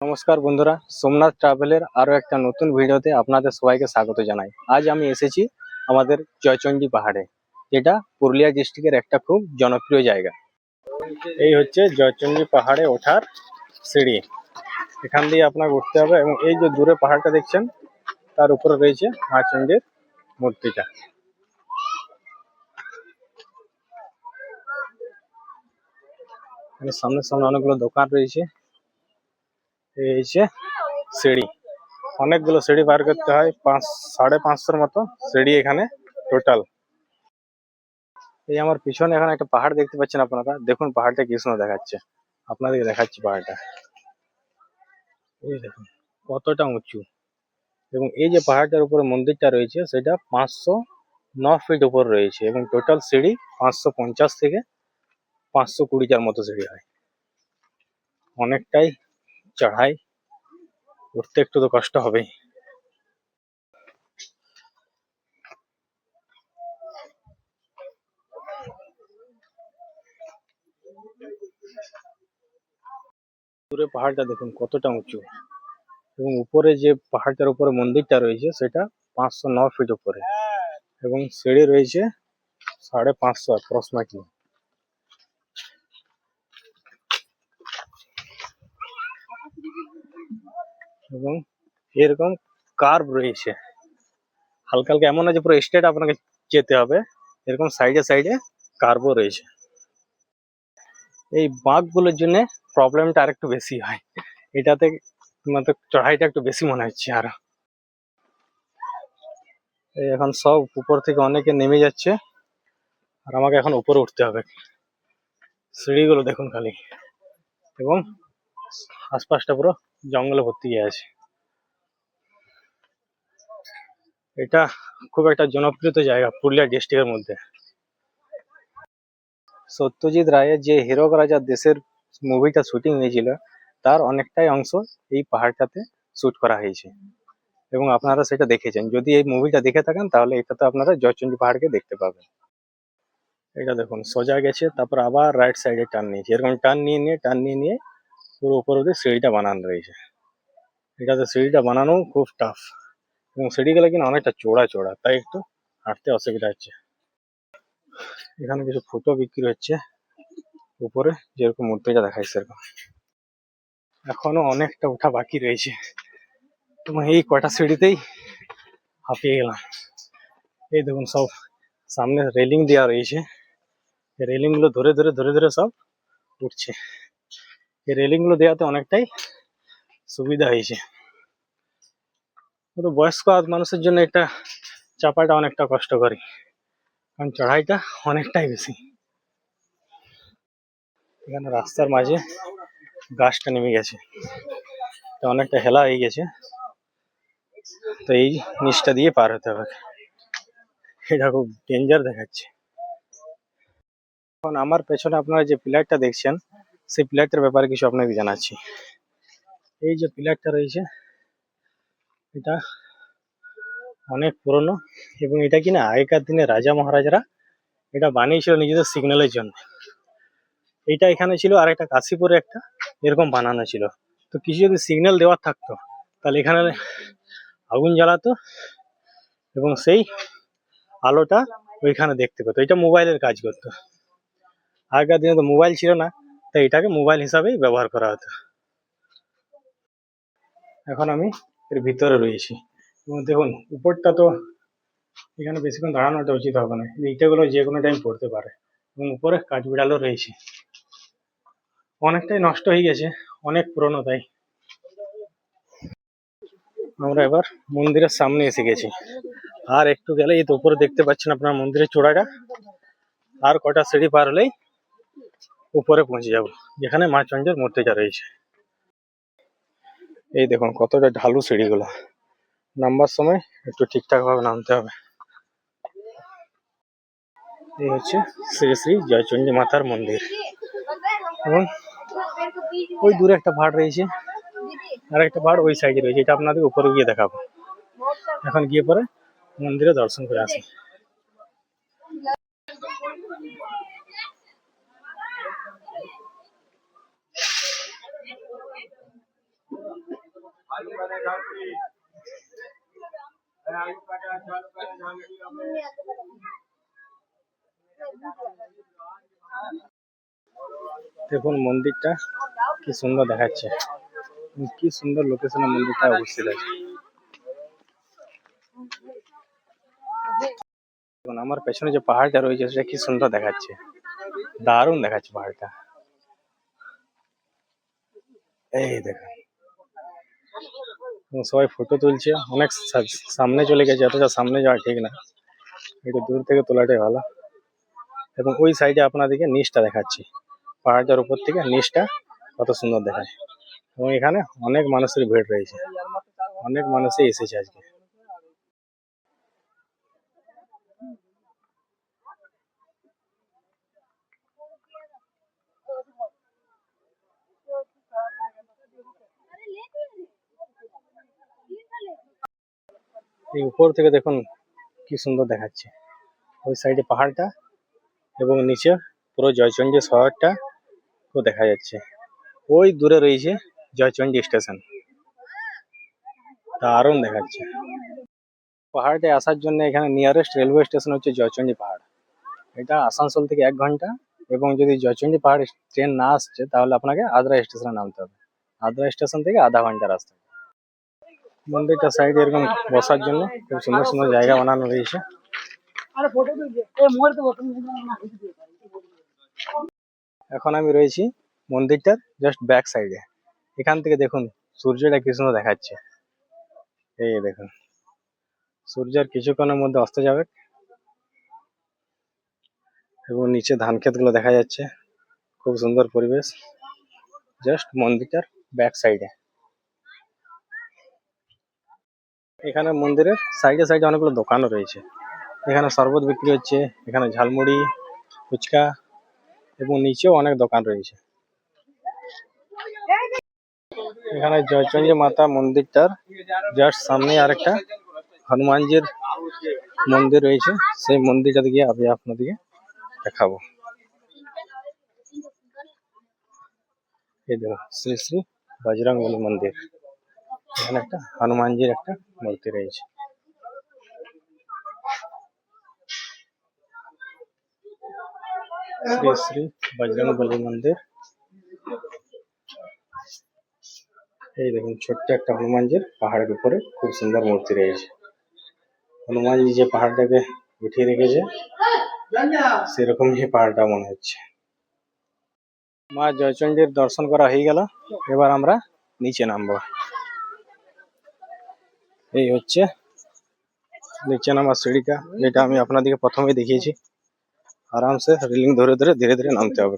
নমস্কার বন্ধুরা, সোমনাথ ট্রাভেলের আরও একটা নতুন ভিডিওতে আপনাদের সবাইকে স্বাগত জানাই। আজ আমি এসেছি আমাদের জয়চণ্ডী পাহাড়ে, যেটা পুরুলিয়া ডিস্ট্রিক্টের একটা খুব জনপ্রিয় জায়গা। এই হচ্ছে জয়চণ্ডী পাহাড়ে ওঠার সিঁড়ি। এখান দিয়ে আপনাকে উঠতে হবে এবং এই যে দূরে পাহাড়টা দেখছেন, তার উপরে রয়েছে মা চণ্ডীর মূর্তিটা সামনে সামনে অনেকগুলো দোকান রয়েছে। এই হচ্ছে সিঁড়ি। অনেকগুলো সিঁড়ি পার করতে হয়, পাঁচ, সাড়ে পাঁচশোর মতো সিঁড়ি এখানে টোটাল এই আমার পিছনে এখানে একটা পাহাড় দেখতে পাচ্ছেন আপনারা? দেখুন পাহাড়টা কি সুন্দর দেখাচ্ছে। আপনাদেরকে দেখাচ্ছি পাহাড়টা। কতটা উঁচু। এবং এই যে পাহাড়টার উপরে মন্দিরটা রয়েছে, সেটা পাঁচশো ন ফিট উপর রয়েছে। এবং টোটাল সিঁড়ি পাঁচশো পঞ্চাশ থেকে পাঁচশো কুড়িটার মতো সিঁড়ি হয়। অনেকটাই চড়াই। উঠতে একটু তো কষ্ট হবেই। দূরে পাহাড়টা দেখুন, কতটা উঁচু। এবং উপরে যে পাহাড়টার উপরে মন্দিরটা রয়েছে, সেটা পাঁচশো ন ফিট উপরে। এবং সিঁড়ি রয়েছে সাড়ে পাঁচশো অ্যাপ্রক্সিমেটলি এবং এরকম কার্ভ রয়েছে। হালকা হালকা এমন যে পুরো স্ট্রেট আপনাকে যেতে হবে। এরকম সাইডে সাইডে কার্ভও রয়েছে। এই বাঁকগুলোর জন্য প্রবলেমটা আর একটু বেশি হয়। এটাতে মানে চড়াইটা একটু বেশি মনে হচ্ছে আর। এখন সব উপর থেকে অনেকে নেমে যাচ্ছে। আর আমাকে এখন উপরে উঠতে হবে। সিঁড়িগুলো দেখুন খালি। এবং আশপাশটা পুরো জঙ্গলে ভর্তি হয়ে আছে। এটা খুব একটা জনপ্রিয় জায়গা পুরুলিয়া ডিস্ট্রিক্টের মধ্যে। সত্যজিৎ রায়ের যে হীরক রাজা দেশের মুভিটা শুটিং হয়েছিল, তার অনেকটাই অংশ এই পাহাড়টাতে শুট করা হয়েছে। এবং আপনারা সেটা দেখেছেন। যদি এই মুভিটা দেখে থাকেন, তাহলে এটাতে আপনারা জয়চন্ডী পাহাড়কে দেখতে পাবেন। এটা দেখুন, সোজা গেছে, তারপর আবার রাইট সাইডে টার্ন নিয়েছে। এরকম টার্ন নিয়ে নিয়ে টার্ন নিয়ে নিয়ে পুরো উপর অব্দি সিঁড়িটা বানানো রয়েছে। এটাতে সিঁড়িটা বানানো খুব টাফ এবং সিঁড়িগুলো কিনা অনেকটা চোড়া চোড়া তাই একটু হাঁটতে অসুবিধা হচ্ছে। এখানে কিছু ফুটো বিক্রি হচ্ছে, উপরে যেরকম মূর্তিটা দেখায় সেরকম। এখনও অনেকটা ওঠা বাকি রয়েছে। তোমার এই কটা সিঁড়িতেই হাঁপিয়ে গেলাম। এই দেখুন সব, সামনে রেলিং দেওয়া রয়েছে। রেলিংগুলো ধরে ধরে ধরে ধরে সব উঠছে। এই রেলিংগুলো দেওয়াতে অনেকটাই সুবিধা হয়েছে। কিন্তু বয়স্ক মানুষের জন্য এটা চাপাটা অনেকটা কষ্টকরী কারণ চড়াইটা অনেকটাই বেশি। এখানে রাস্তার মাঝে গাছটা নেমে গেছে। তো অনেকটা হেলা হয়ে গেছে। তো এই নিচটা দিয়ে পার হতে হবে। এটা খুব ডেঞ্জার দেখাচ্ছে। এখন আমার পেছনে আপনারা যে পিলারটা দেখছেন সেই পিলারটার ব্যাপারে কিছু আপনাকে জানাচ্ছি। এই যে পিলারটা রয়েছে, এটা অনেক পুরনো এবং এটা কি না আগেকার দিনে রাজা মহারাজারা এটা বানিয়েছিল নিজেদের সিগন্যালের জন্য। এটা এখানে ছিল আর একটা কাশীপুরে একটা, এরকম বানানো ছিল। তো কিছু যদি সিগন্যাল দেওয়ার থাকতো, তাহলে এখানে আগুন জ্বালাতো এবং সেই আলোটা ওইখানে দেখতে পেতো। এটা মোবাইলের কাজ করতো। আগেকার দিনে তো মোবাইল ছিল না। তাই এটাকে মোবাইল হিসাবেই ব্যবহার করা হতো। এখন আমি এর ভিতরে রয়েছি। এবং দেখুন, উপরটা তো এখানে বেশিক্ষণ দাঁড়ানোটা উচিত হবে না। এই ইটাগুলো যে কোনো টাইম পড়তে পারে। এবং উপরে কাঠ বিড়ালও রয়েছে। অনেকটাই নষ্ট হয়ে গেছে, অনেক পুরনো তাই। আমরা এবার মন্দিরের সামনে এসে গেছি। আর একটু গেলে এই তো উপরে দেখতে পাচ্ছেন আপনার মন্দিরের চূড়াটা। আর কটা সিঁড়ি পার হলেই উপরে পৌঁছে যাব। যেখানে মা চন্ডীর মূর্তিটা রয়েছে। এই দেখুন, কতটা ঢালু সিঁড়িগুলো। নামবার সময় একটু ঠিকঠাক ভাবে নামতে হবে। এই হচ্ছে শ্রী শ্রী জয়চণ্ডী মাতার মন্দির। এবং ওই দূরে একটা পাহাড় রয়েছে। আর একটা পাহাড় ওই সাইডে রয়েছে। এটা আপনাদের উপরে গিয়ে দেখাবো। এখন গিয়ে পরে মন্দিরে দর্শন করে আসি দেখুন মন্দিরটা কি সুন্দর দেখাচ্ছে। কি সুন্দর লোকেশনে মন্দিরটা অবস্থিত আছে। আমার পেছনে যে পাহাড়টা রয়েছে, সেটা কি সুন্দর দেখাচ্ছে। দারুণ দেখাচ্ছে পাহাড়টা। এই দেখুন। সবাই ফটো তুলছে। অনেক সামনে চলে গেছে, এতটা সামনে যাওয়া ঠিক না। একটু দূর থেকে তোলাটাই ভালো। এবং ওই সাইডে আপনাদেরকে নিচটা দেখাচ্ছি। পাহাড়টার উপর থেকে নিচটা কত সুন্দর দেখায়। এবং এখানে অনেক মানুষের ভিড় রয়েছে। অনেক মানুষই এসেছে আজকে। এই উপর থেকে দেখুন কি সুন্দর দেখাচ্ছে। ওই সাইডে পাহাড়টা এবং নিচে পুরো জয়চন্ডী শহরটা তো দেখা যাচ্ছে। ওই দূরে রয়েছে জয়চন্ডী স্টেশন। দারুণ দেখাচ্ছে। পাহাড়টায় আসার জন্য এখানে নিয়ারেস্ট রেলওয়ে স্টেশন হচ্ছে জয়চন্ডী পাহাড়। এটা আসানসোল থেকে এক ঘণ্টা এবং যদি জয়চন্ডী পাহাড় ট্রেন না আসছে তাহলে আপনাকে আদ্রা স্টেশনে নামতে হবে। আদ্রা স্টেশন থেকে আধা ঘণ্টা রাস্তা। মন্দিরটা সাইডে এরকম বসার জন্য খুব সুন্দর সুন্দর জায়গা বানানো রয়েছে। এখন আমি রয়েছি মন্দিরটার জাস্ট ব্যাক সাইডে এখান থেকে দেখুন সূর্যটা কি সুন্দর দেখাচ্ছে। এই দেখুন সূর্যের কিছুক্ষণের মধ্যে অস্ত যাবে। এবং নিচে ধান ক্ষেতগুলো দেখা যাচ্ছে। খুব সুন্দর পরিবেশ। জাস্ট মন্দিরটার ব্যাক সাইডে এখানে মন্দিরের সাইডে সাইডে অনেকগুলো দোকানও রয়েছে। এখানে শরবত বিক্রি হচ্ছে, এখানে ঝালমুড়ি, ফুচকা এবং নিচেও অনেক দোকান রয়েছে। এখানে জয়চন্ডী মাতা মন্দিরটার জাস্ট সামনে আরেকটা হনুমানজির মন্দির রয়েছে। সেই মন্দিরটা গিয়ে আমি আপনাদেরকে দেখাবো। এই দেখো শ্রী শ্রী বজরংবলী মন্দির। এখানে একটা হনুমানজির একটা মূর্তি রয়েছে। শ্রী শ্রী বজরং বলি মন্দির। এই দেখুন, ছোট্ট একটা হনুমানজির পাহাড়ের উপরে খুব সুন্দর মূর্তি রয়েছে। হনুমানজি যে পাহাড়টাকে উঠিয়ে রেখেছে, সেরকমই পাহাড়টা মনে হচ্ছে। মা জয়চন্ডীর দর্শন করা হয়ে গেল, এবার আমরা নিচে নামবো। এই হচ্ছে নিচে নামার সিঁড়িটা। যেটা আমি আপনাদেরকে প্রথমেই দেখিয়েছি। আরামসে রেলিং ধরে ধরে ধীরে ধীরে নামতে হবে।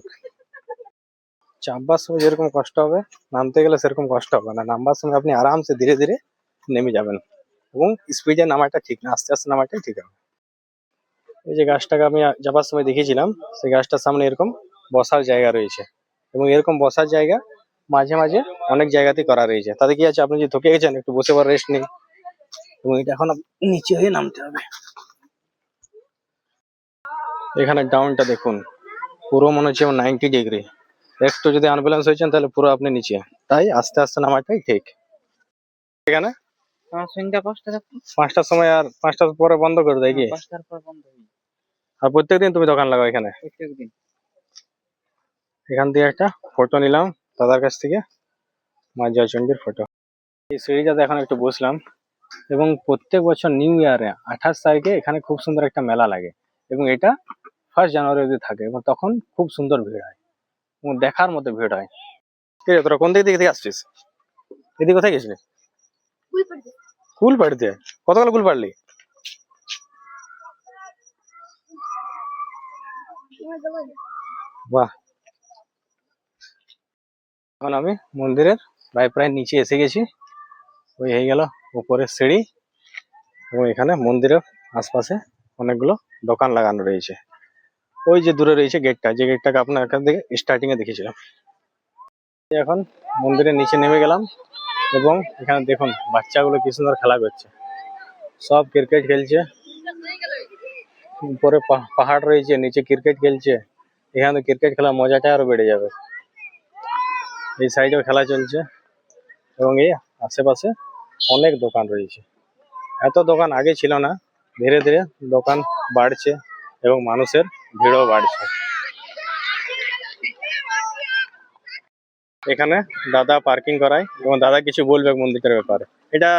চাপবার সময় যেরকম কষ্ট হবে, নামতে গেলে সেরকম কষ্ট হবে না। নামবার সময় আপনি আরামসে ধীরে ধীরে নেমে যাবেন এবং স্পিডে নামাটা ঠিক না, আস্তে আস্তে নামাটাই ঠিক হবে। এই যে গাছটাকে আমি যাবার সময় দেখিয়েছিলাম, সেই গাছটার সামনে এরকম বসার জায়গা রয়েছে এবং এরকম বসার জায়গা মাঝে মাঝে অনেক জায়গাতেই করা রয়েছে। তাতে কি আছে? আপনি যদি থকে গেছেন, একটু বসে পর রেস্ট নিন। এবং এটা এখন নিচে হয়ে নামতে হবে। এখানে ডাউনটা দেখুন। পুরো মনে হচ্ছে নাইনটি ডিগ্রি একটু যদি আনব্যালেন্স হয়েছেন তাহলে পুরো আপনি নিচে। তাই আস্তে আস্তে নামাটাই ঠিক। এখানে? সন্ধ্যা পাঁচটা পাঁচটার সময় আর পাঁচটার পরে বন্ধ করে দেয় কি? পাঁচটার পর বন্ধ আর প্রত্যেকদিন তুমি দোকান লাগাও এখানে? প্রত্যেকদিন। এখান থেকে একটা ফটো নিলাম দাদার কাছ থেকে। মা জয়চন্ডীর ফটো এই সিঁড়িটাতে এখন একটু বসলাম। এবং প্রত্যেক বছর নিউ ইয়ারে আঠাশ তারিখে এখানে খুব সুন্দর একটা মেলা লাগে এবং এটা ফার্স্ট জানুয়ারি অবধি থাকে এবং তখন খুব সুন্দর ভিড় হয় এবং দেখার মতো ভিড় হয়। ঠিক আছে তোরা কোন দিক থেকে আসছিস? এদিকে কোথায় গেছিলি? কুল পাড়তে কতগুলো কুল পাড়লি বাহ। এখন আমি মন্দিরের প্রায় প্রায় নিচে এসে গেছি। ওই হয়ে গেল। উপরের সিঁড়ি এবং এখানে মন্দিরের আশপাশে অনেকগুলো দোকান লাগানো রয়েছে। ওই যে দূরে রয়েছে গেটটা যে গেটটাকে আপনার এখান থেকে স্টার্টিং এ দেখেছিলাম। এখন মন্দিরের নিচে নেমে গেলাম এবং এখানে দেখুন বাচ্চাগুলো কি সুন্দর খেলা করছে। সব ক্রিকেট খেলছে। উপরে পাহাড় রয়েছে, নিচে ক্রিকেট খেলছে। এখানে ক্রিকেট খেলা মজাটা আরও বেড়ে যাবে। এই সাইডেও খেলা চলছে এবং এই আশেপাশে অনেক দোকান রয়েছে। এত দোকান আগে ছিল না। ধীরে ধীরে দোকান বাড়ছে এবং মানুষের ভিড়ও বাড়ছে। এখানে দাদা পার্কিং করায় এবং দাদা কিছু বলবে মন্দিরের ব্যাপারে। এটা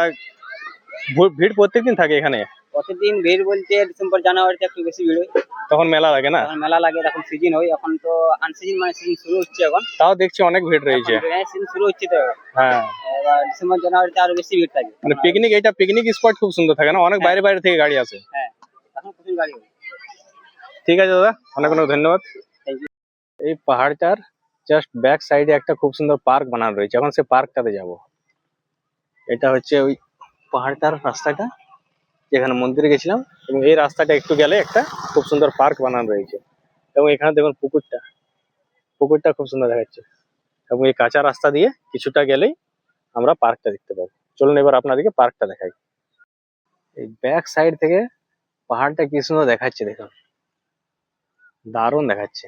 ভিড় প্রত্যেকদিন থাকে এখানে। প্রতিদিন ভিড় বলতে ডিসেম্বর জানুয়ারিতে একটু বেশি ভিড় হয়। তখন মেলা লাগে না? তখন মেলা লাগে এখন সিজন হয় এখন তো আনসিজন মানে সিজন শুরু হচ্ছে এখন। তাও দেখছি অনেক ভিড় রয়েছে। সিজন শুরু হচ্ছে তো এখন। হ্যাঁ। এবার ডিসেম্বর জানুয়ারিতে আরও বেশি ভিড় থাকে। মানে পিকনিক এটা পিকনিক স্পট খুব সুন্দর থাকে না? অনেক বাইরে বাইরে থেকে গাড়ি আসে। হ্যাঁ এখন প্রচুর গাড়ি হয়। ঠিক আছে দাদা অনেক অনেক ধন্যবাদ। Thank you. এই পাহাড়টার জাস্ট ব্যাক সাইডে একটা খুব সুন্দর পার্ক বানানো রয়েছে। এখন সে পার্কটাতে যাব। এটা হচ্ছে ওই পাহাড়টার রাস্তাটা। যেখানে মন্দিরে গেছিলাম এবং এই রাস্তাটা একটু গেলে একটা খুব সুন্দর পার্ক বানানো রয়েছে। এবং এখানে দেখুন পুকুরটা পুকুরটা খুব সুন্দর দেখাচ্ছে। এবং এই কাঁচা রাস্তা দিয়ে কিছুটা গেলেই আমরা পার্কটা দেখতে পাবো। চলুন এবার আপনাদেরকে পার্কটা দেখাই। এই ব্যাক সাইড থেকে পাহাড়টা কি সুন্দর দেখাচ্ছে দেখুন। দারুণ দেখাচ্ছে।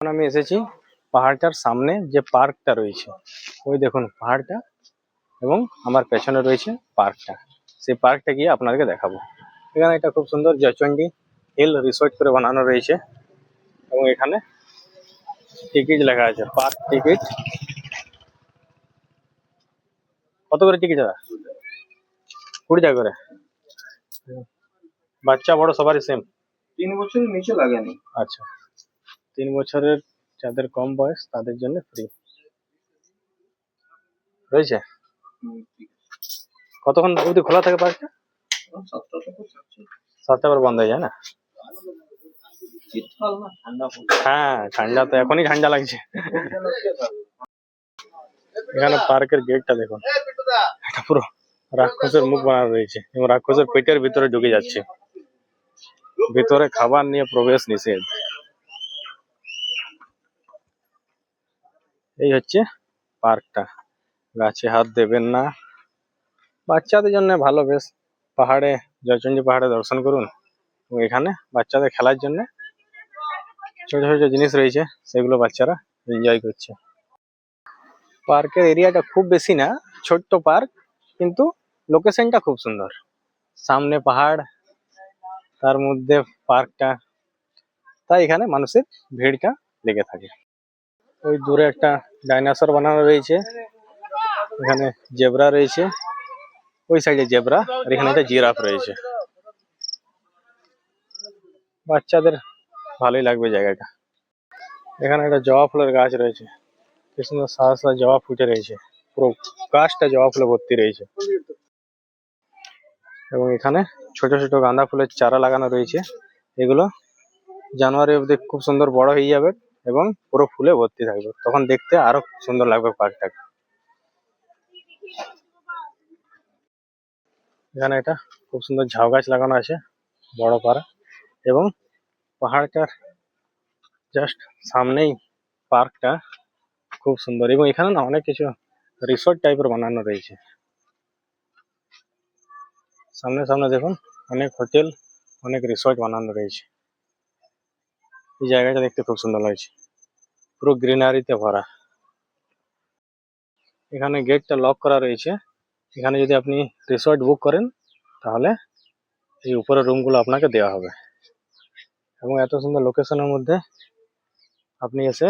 আমি এসেছি পাহাড়টার সামনে যে পার্কটা রয়েছে। ওই দেখুন পাহাড়টা এবং আমার পেছনে রয়েছে পার্কটা। সেই পার্কটা গিয়ে আপনাদেরকে দেখাবো। এখানে একটা খুব সুন্দর জয়চন্ডী হিল রিসোর্ট করে বানানো রয়েছে এবং এখানে টিকিট লেখা আছে পার্ক টিকিট। কত করে টিকিট দাদা? কুড়ি টাকা করে। বাচ্চা বড় সবারই সেম তিন বছরের নিচে লাগেনি। আচ্ছা। তিন বছরের যাদের কম বয়স তাদের জন্য ফ্রি রয়েছে? কতক্ষণ অবধি খোলা থাকে পার্কটা? সাতটা পর বন্ধ হয়ে যায় না? হ্যাঁ ঠান্ডা তো এখনই ঠান্ডা লাগছে। এখানে পার্কের গেটটা দেখুন। এটা পুরো রাক্ষসের মুখ বানানো রয়েছে এবং রাক্ষসের পেটের ভিতরে ঢুকে যাচ্ছে। ভিতরে খাবার নিয়ে প্রবেশ নিষেধ। এই হচ্ছে পার্কটা। গাছে হাত দেবেন না। বাচ্চাদের জন্য ভালো বেশ। পাহাড়ে, জয়চন্ডী পাহাড়ে দর্শন করুন। এবং এখানে বাচ্চাদের খেলার জন্য ছোট ছোট জিনিস রয়েছে, সেগুলো বাচ্চারা এনজয় করছে। পার্কের এরিয়াটা খুব বেশি না, ছোট্ট পার্ক, কিন্তু লোকেশনটা খুব সুন্দর। সামনে পাহাড়, তার মধ্যে পার্কটা, তাই এখানে মানুষের ভিড়টা লেগে থাকে। ওই দূরে একটা ডাইনোসর বানানো রয়েছে। এখানে জেব্রা রয়েছে। ওই সাইডে জেব্রা আর এখানে একটা জিরাফ রয়েছে। বাচ্চাদের ভালোই লাগবে জায়গাটা। এখানে একটা জবা ফুলের গাছ রয়েছে। কি সুন্দর সাদা সাদা জবা ফুটে রয়েছে। পুরো গাছটা জবা ফুলে ভর্তি রয়েছে। এবং এখানে ছোট ছোট গাঁদা ফুলের চারা লাগানো রয়েছে। এগুলো জানুয়ারি অবধি খুব সুন্দর বড় হয়ে যাবে এবং পুরো ফুলে ভর্তি থাকবে। তখন দেখতে আরও সুন্দর লাগবে পার্কটাকে। এখানে একটা খুব সুন্দর ঝাউ গাছ লাগানো আছে, বড় পাড়া এবং পাহাড়টার জাস্ট সামনেই পার্কটা খুব সুন্দর এবং এখানে না অনেক কিছু রিসোর্ট টাইপের বানানো রয়েছে। সামনে সামনে দেখুন অনেক হোটেল অনেক রিসোর্ট বানানো রয়েছে। এই জায়গাটা দেখতে খুব সুন্দর লাগছে। পুরো গ্রিনারিতে ভরা। এখানে গেটটা লক করা রয়েছে। এখানে যদি আপনি রিসর্ট বুক করেন, তাহলে এই উপরের রুমগুলো আপনাকে দেওয়া হবে। এবং এত সুন্দর লোকেশনের মধ্যে আপনি এসে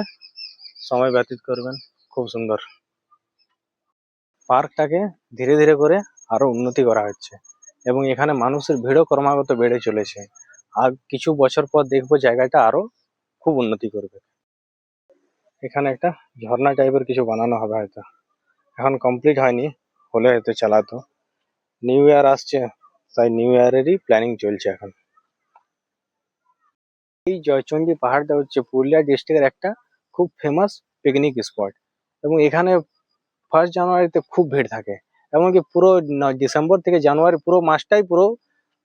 সময় ব্যতীত করবেন। খুব সুন্দর। পার্কটাকে ধীরে ধীরে করে আরও উন্নতি করা হচ্ছে। এবং এখানে মানুষের ভিড়ও ক্রমাগত বেড়ে চলেছে। আর কিছু বছর পর দেখব জায়গাটা আরও খুব উন্নতি করবে। এখানে একটা ঝর্ণা টাইপের কিছু বানানো হবে হয়তো। এখন কমপ্লিট হয়নি। হলে হয়তো চালাতো। নিউ ইয়ার আসছে, তাই নিউ ইয়ারেরই প্ল্যানিং চলছে এখন। এই জয়চন্ডী পাহাড়টা হচ্ছে পুরুলিয়া ডিস্ট্রিক্টের একটা খুব ফেমাস পিকনিক স্পট এবং এখানে ফার্স্ট জানুয়ারিতে খুব ভিড় থাকে। এমনকি পুরো ডিসেম্বর থেকে জানুয়ারি পুরো মাসটাই পুরো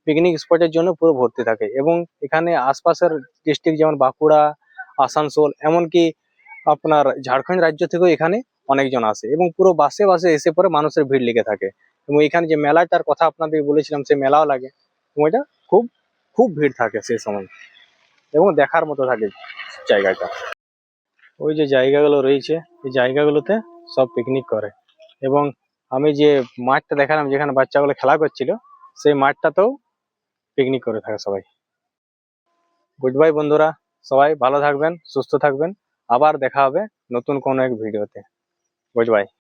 পিকনিক স্পটের জন্য পুরো ভর্তি থাকে এবং এখানে আশপাশের ডিস্ট্রিক্ট যেমন বাঁকুড়া, আসানসোল, এমনকি আপনার ঝাড়খণ্ড রাজ্য থেকেও এখানে অনেকজন আসে এবং পুরো বাসে বাসে এসে পরে মানুষের ভিড় লেগে থাকে। এবং এখানে যে মেলাটার কথা আপনাদের বলেছিলাম সেই মেলাও লাগে। এবং এটা খুব খুব ভিড় থাকে সেই সময়। এবং দেখার মতো থাকে জায়গাটা। ওই যে জায়গাগুলো রয়েছে, এই জায়গাগুলোতে সব পিকনিক করে। এবং আমি যে মাঠটা দেখালাম, যেখানে বাচ্চাগুলো খেলা করছিল, সেই মাঠটাতেও পিকনিক করে থাকে সবাই। গুড বাই বন্ধুরা, সবাই ভালো থাকবেন, সুস্থ থাকবেন। আবার দেখা হবে নতুন কোনো এক ভিডিওতে গুড বাই